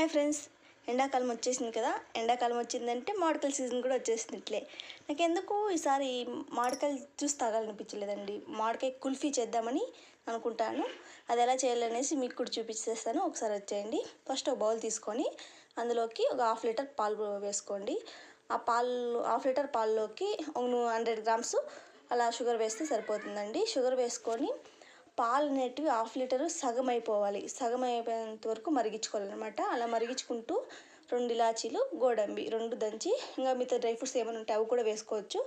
Hi friends ఎండాకాలం వచ్చేసింది కదా. ఎండాకాలం వచ్చిందంటే మామిడికాయల సీజన్ కూడా వచ్చేసినట్లే. నాకు ఎందుకు ఈసారి మామిడికాయలు జ్యూస్ తాగాలనిపించలేదండి. మామిడికాయ కుల్ఫీ చేద్దామని అనుకుంటాను. అది ఎలా చేయాలనేసి మీకు కూడా చూపించేస్తాను. ఒకసారి వచ్చేయండి. ఫస్ట్ ఒక బౌల్ తీసుకొని అందులోకి ఒక హాఫ్ లీటర్ పాలు వేసుకోండి. ఆ పాలు హాఫ్ లీటర్ పాల్లోకి ఒక హండ్రెడ్ గ్రామ్స్ అలా షుగర్ వేస్తే సరిపోతుందండి. షుగర్ వేసుకొని పాలు అనేటివి హాఫ్ లీటర్ సగం అయిపోవాలి. సగం అయిపోయేంత వరకు మరిగించుకోవాలన్నమాట. అలా మరిగించుకుంటూ రెండు ఇలాచీలు గోడంబి రెండు దంచి ఇంకా మిగతా డ్రై ఫ్రూట్స్ ఏమైనా ఉంటే అవి కూడా వేసుకోవచ్చు.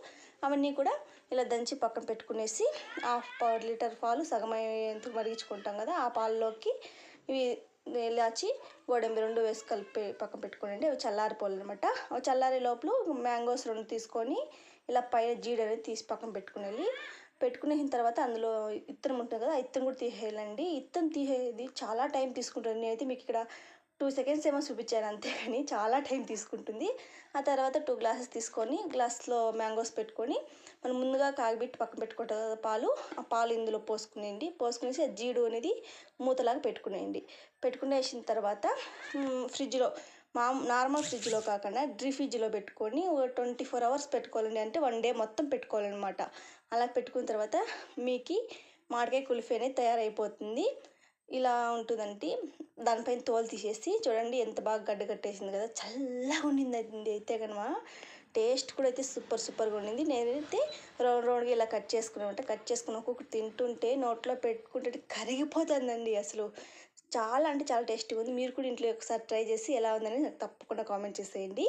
అవన్నీ కూడా ఇలా దంచి పక్కన పెట్టుకునేసి హాఫ్ లీటర్ పాలు సగం అయ్యేంత మరిగించుకుంటాం కదా. ఆ పాలలోకి ఇవి ఇలాచి గోడంబి రెండు వేసి కలిపి పక్కన పెట్టుకోండి అవి చల్లారిపోవాలన్నమాట. అవి చల్లారే లోపల మ్యాంగోస్ రెండు తీసుకొని ఇలా పైన జీడ అనేది తీసి పక్కన పెట్టుకునేది పెట్టుకునేసిన తర్వాత అందులో ఇత్తనం ఉంటుంది కదా ఆ ఇత్తనం కూడా తీసేయాలండి. ఇత్తనం తీసేది చాలా టైం తీసుకుంటుంది. నేనైతే మీకు ఇక్కడ టూ సెకండ్స్ ఏమో చూపించాను అంతే కానీ చాలా టైం తీసుకుంటుంది. ఆ తర్వాత టూ గ్లాసెస్ తీసుకొని గ్లాస్లో మ్యాంగోస్ పెట్టుకొని మనం ముందుగా కాగబెట్టి పక్కన పెట్టుకుంటాం కదా పాలు ఆ పాలు ఇందులో పోసుకునేయండి. పోసుకునేసి ఆ జీడు అనేది మూతలాగా పెట్టుకునేయండి. పెట్టుకునేసిన తర్వాత ఫ్రిడ్జ్లో మా నార్మల్ ఫ్రిడ్జ్లో కాకుండా డ్రీ ఫ్రిడ్జ్లో పెట్టుకొని ఒక ట్వంటీ ఫోర్ అవర్స్ పెట్టుకోవాలండి. అంటే వన్ డే మొత్తం పెట్టుకోవాలన్నమాట. అలా పెట్టుకున్న తర్వాత మీకు మామిడికాయ కుల్ఫీ అనేది తయారైపోతుంది. ఇలా ఉంటుందండి దానిపైన తోలు తీసేసి చూడండి ఎంత బాగా గడ్డ కట్టేసింది కదా. చల్లగా ఉండింది అయితే కనుమ. టేస్ట్ కూడా అయితే సూపర్ సూపర్గా ఉండింది. నేనైతే రౌండ్ రౌండ్గా ఇలా కట్ చేసుకున్నామంటే కట్ చేసుకుని ఒక్కొక్కటి తింటుంటే నోట్లో పెట్టుకుంటే కరిగిపోతుందండి అసలు. చాలా అంటే చాలా టేస్టీగా ఉంది మీరు కూడా ఇంట్లో ఒకసారి ట్రై చేసి ఎలా ఉందని నాకు తప్పకుండా కామెంట్ చేసేయండి.